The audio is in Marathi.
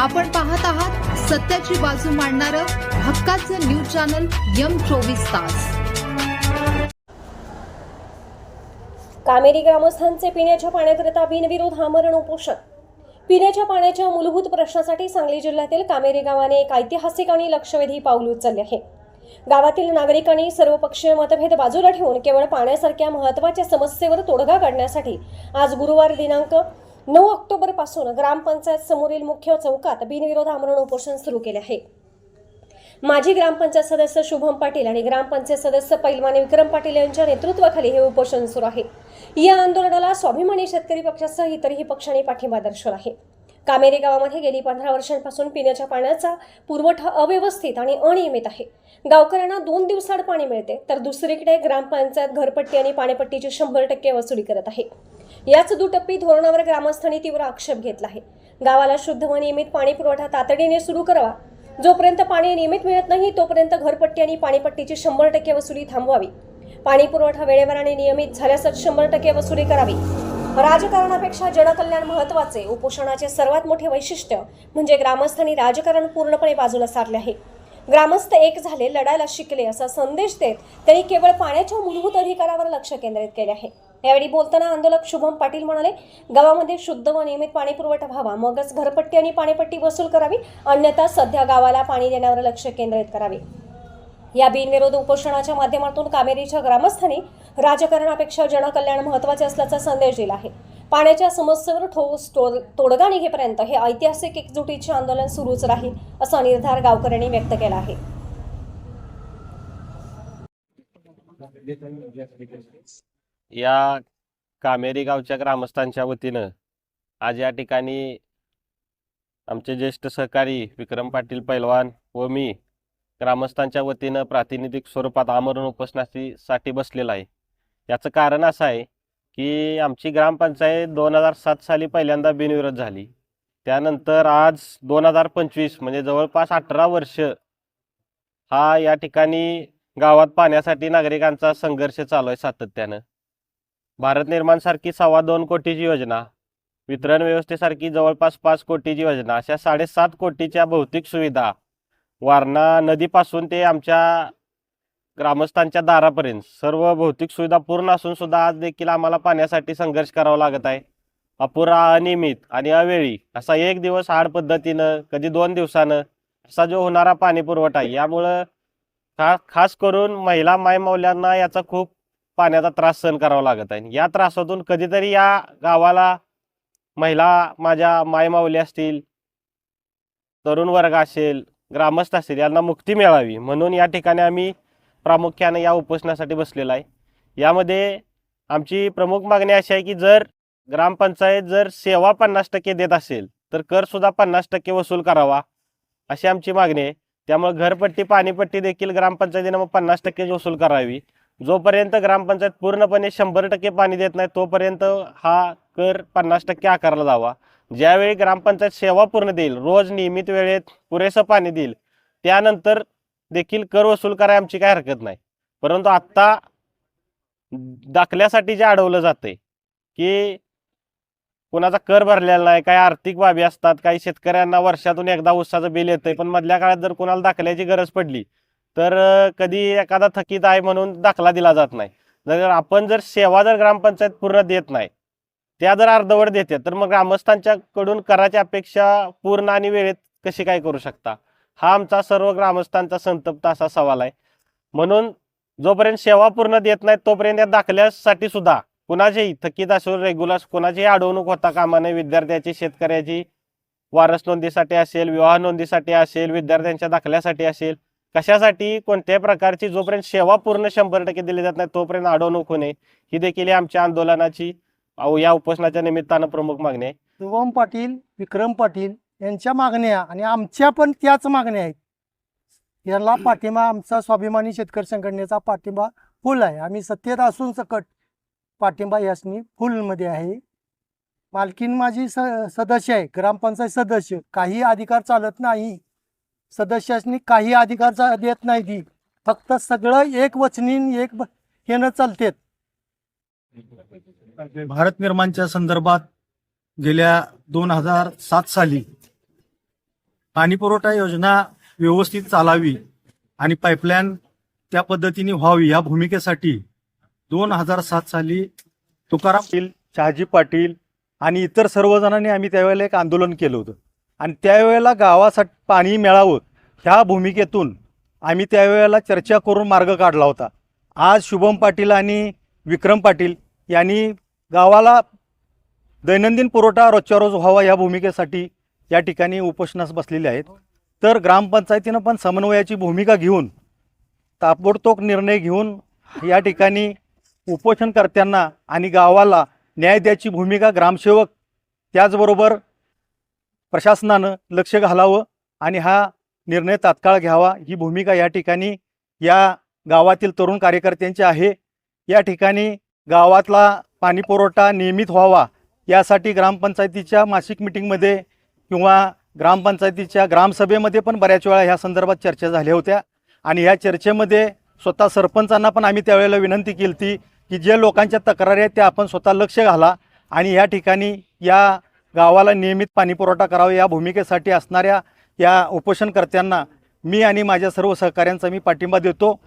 आपण पाहत आहात सत्याची बाजू मांडणारं हक्काचं न्यूज चॅनल यम चोवीस तास. कामेरी ग्रामस्थांचे पिण्याच्या पाण्याकरिता बिनविरोध आमरण उपोषण. पिण्याच्या पाण्याच्या मूलभूत प्रश्नासाठी सांगली जिल्ह्यातील कामेरी गावाने एक ऐतिहासिक आणि लक्षवेधी पाऊल उचलले आहे. गावातील नागरिकांनी सर्वपक्षीय मतभेद बाजूला ठेवून केवळ पाण्यासारख्या महत्त्वाच्या समस्येवर तोडगा काढण्यासाठी आज गुरुवार दिनांक नऊ ऑक्टोबरपासून ग्रामपंचायत समोरील मुख्य चौकात बिनविरोध आमरण उपोषण सुरू केले आहे. माजी ग्रामपंचायत सदस्य शुभम पाटील आणि ग्रामपंचायत सदस्य पैलवाने विक्रम पाटील यांच्या नेतृत्वाखाली हे उपोषण सुरू आहे. या आंदोलनाला स्वाभिमानी शेतकरी पक्षासह इतरही पक्षांनी पाठिंबा दर्शवला आहे. कामेरी गावामध्ये गेली पंधरा वर्षांपासून पिण्याच्या पाण्याचा पुरवठा अव्यवस्थित आणि अनियमित आहे. गावकऱ्यांना दोन दिवसाआड पाणी मिळते तर दुसरीकडे ग्रामपंचायत घरपट्टी आणि पाणीपट्टीची शंभर टक्के वसुली करत आहे. याच दुटप्पी धोरणावर ग्रामस्थांनी तीव्र आक्षेप घेतला आहे. गावाला शुद्ध व नियमित पाणी पुरवठा तातडीने सुरू करावा. जोपर्यंत पाणी नियमित मिळत नाही तोपर्यंत घरपट्टी आणि पाणीपट्टीची शंभर टक्के वसुली थांबवावी. पाणी पुरवठा वेळेवर आणि नियमित झाल्यासच शंभर टक्के वसुली करावी. राजकारणापेक्षा जनकल्याण महत्त्वाचे उपोषणाचे सर्वात मोठे वैशिष्ट्य म्हणजे ग्रामस्थांनी राजकारण पूर्णपणे बाजूला सारले आहे. ग्रामस्थ एक झाले लढायला शिकले असा संदेश देत त्यांनी केवळ पाण्याच्या मूलभूत अधिकारावर लक्ष केंद्रित केले आहे. यावेळी बोलताना आंदोलक शुभम पाटील म्हणाले गावामध्ये शुद्ध व नियमित पाणी पुरवठा व्हावा मगच घरपट्टी आणि पाणीपट्टी वसूल करावी अन्यथा सध्या गावाला पाणी देण्यावर लक्ष केंद्रित करावे. या बिनविरोध उपोषणाच्या माध्यमातून कामेरीच्या ग्रामस्थांनी राजकारणापेक्षा जनकल्याण महत्त्वाचे असल्याचा संदेश दिला आहे. पाण्याच्या समस्येवर ठोस तोडगा निघेपर्यंत हे ऐतिहासिक एकजुटीचे आंदोलन सुरूच राहील असा निर्धार गावकऱ्यांनी व्यक्त केला आहे. या कामेरी गावच्या ग्रामस्थांच्या वतीनं आज या ठिकाणी आमचे ज्येष्ठ सहकारी विक्रम पाटील पैलवान व मी ग्रामस्थांच्या वतीनं प्रातिनिधिक स्वरूपात आमरण उपोषणासाठी बसलेला आहे. याचं कारण असं आहे की आमची ग्रामपंचायत दोन हजार सात साली पहिल्यांदा बिनविरोध झाली. त्यानंतर आज दोन हजार पंचवीस म्हणजे जवळपास अठरा वर्ष हा या ठिकाणी गावात पाण्यासाठी नागरिकांचा संघर्ष चालू आहे सातत्यानं. भारत निर्माण सारखी सव्वा दोन कोटीची योजना वितरण व्यवस्थेसारखी जवळपास पाच कोटीची योजना अशा साडेसात कोटीच्या भौतिक सुविधा वारणा नदीपासून ते आमच्या ग्रामस्थांच्या दारापर्यंत सर्व भौतिक सुविधा पूर्ण असून सुद्धा आज देखील आम्हाला पाण्यासाठी संघर्ष करावा लागत आहे. अपुरा अनियमित आणि अवेळी असा एक दिवस आड पद्धतीनं कधी दोन दिवसानं असा जो होणारा पाणी पुरवठा आहे यामुळं खा खास करून महिला मायमौल्यांना याचा खूप पाण्याचा त्रास सहन करावा लागत आहे. या त्रासातून कधीतरी या गावाला महिला माझ्या मायमाऊली असतील तरुण वर्ग असेल ग्रामस्थ असतील यांना मुक्ती मिळावी. म्हणून या ठिकाणी आम्ही प्रामुख्याने या उपोषणासाठी बसलेला आहे. यामध्ये आमची प्रमुख मागणी अशी आहे की जर ग्रामपंचायत जर सेवा पन्नास टक्के देत असेल तर कर सुद्धा पन्नास टक्के वसूल करावा अशी आमची मागणी आहे. त्यामुळे घरपट्टी पाणीपट्टी देखील ग्रामपंचायतीनं मग पन्नास टक्के वसूल करावी. जोपर्यंत ग्रामपंचायत पूर्णपणे शंभर टक्के पाणी देत नाही तोपर्यंत हा कर पन्नास टक्के आकारला जावा. ज्यावेळी ग्रामपंचायत सेवा पूर्ण देईल रोज नियमित वेळेत पुरेसं पाणी देईल त्यानंतर देखील कर वसूल करायला आमची काय हरकत नाही. परंतु आत्ता दाखल्यासाठी जे अडवलं जातंय की कुणाचा कर भरलेला नाही काही आर्थिक बाबी असतात काही शेतकऱ्यांना वर्षातून एकदा उसाचं बिल येतंय पण मधल्या काळात जर कोणाला दाखल्याची गरज पडली तर कधी एखादा थकीत आहे म्हणून दाखला दिला जात नाही. जर आपण जर सेवा जर ग्रामपंचायत पूर्ण देत नाही त्या जर अर्धवट देते तर मग ग्रामस्थांच्याकडून कराची अपेक्षा पूर्ण आणि वेळेत कशी काय करू शकता? हा आमचा सर्व ग्रामस्थांचा संतप्त असा सवाल आहे. म्हणून जोपर्यंत सेवा पूर्ण देत नाही तोपर्यंत या दाखल्यासाठी सुद्धा कुणाचेही थकीत असेल रेग्युलर कुणाचीही अडवणूक होता कामा नये. विद्यार्थ्याची शेतकऱ्याची वारस नोंदीसाठी असेल विवाह नोंदीसाठी असेल विद्यार्थ्यांच्या दाखल्यासाठी असेल कशासाठी कोणत्याही प्रकारची जोपर्यंत सेवा पूर्ण शंभर टक्के दिली जात नाही तोपर्यंत अडवणूक होणे ही देखील आमच्या आंदोलनाची या उपोषणाच्या निमित्तानं प्रमुख मागणी आहे. शुभम पाटील विक्रम पाटील यांच्या मागण्या आणि आमच्या पण त्याच मागण्या आहेत. याला पाठिंबा आमचा स्वाभिमानी शेतकरी संघटनेचा पाठिंबा फुल आहे. आम्ही सत्तेत असून सकट पाठिंबा यासनी फुलमध्ये आहे. मालकीन माझी स सदस्य आहे ग्रामपंचायत सदस्य. काही अधिकार चालत नाही. सदस्यासनी काही अधिकार देत नाही ती. फक्त सगळं एक वचनीन एक हेनं चालतेत. भारत निर्माणच्या संदर्भात गेल्या दोन हजार सात साली पाणीपुरवठा योजना व्यवस्थित चालावी आणि पाईपलाईन त्या पद्धतीने व्हावी या भूमिकेसाठी दोन हजार सात साली तुकाराम पाटील शहाजी पाटील आणि इतर सर्वजणांनी आम्ही त्यावेळेला एक आंदोलन केलं होतं. आणि त्यावेळेला गावासाठी पाणी मिळावं ह्या भूमिकेतून आम्ही त्यावेळेला चर्चा करून मार्ग काढला होता. आज शुभम पाटील आणि विक्रम पाटील यांनी गावाला दैनंदिन पुरवठा रोजच्या रोज व्हावा या भूमिकेसाठी या ठिकाणी उपोषणास बसलेले आहेत. तर ग्रामपंचायतीनं पण समन्वयाची भूमिका घेऊन ताबडतोब निर्णय घेऊन या ठिकाणी उपोषणकर्त्यांना आणि गावाला न्याय द्यायची भूमिका ग्रामसेवक त्याचबरोबर प्रशासनानं लक्ष घालावं आणि हा निर्णय तात्काळ घ्यावा. ही भूमिका या ठिकाणी या गावातील तरुण कार्यकर्त्यांची आहे. या ठिकाणी गावातला पाणीपुरवठा नियमित व्हावा यासाठी ग्रामपंचायतीच्या मासिक मिटिंगमध्ये किंवा ग्रामपंचायतीच्या ग्रामसभेमध्ये पण बऱ्याच वेळा ह्या संदर्भात चर्चा झाल्या होत्या. आणि ह्या चर्चेमध्ये स्वतः सरपंचांना पण आम्ही त्यावेळेला विनंती केली ती की जे लोकांच्या तक्रारी आहेत त्या आपण स्वतः लक्ष घाला आणि या ठिकाणी या गावाला नियमित पाणीपुरवठा करावा या भूमिकेसाठी असणाऱ्या या उपोषणकर्त्यांना मी आणि माझ्या सर्व सहकाऱ्यांचा मी पाठिंबा देतो.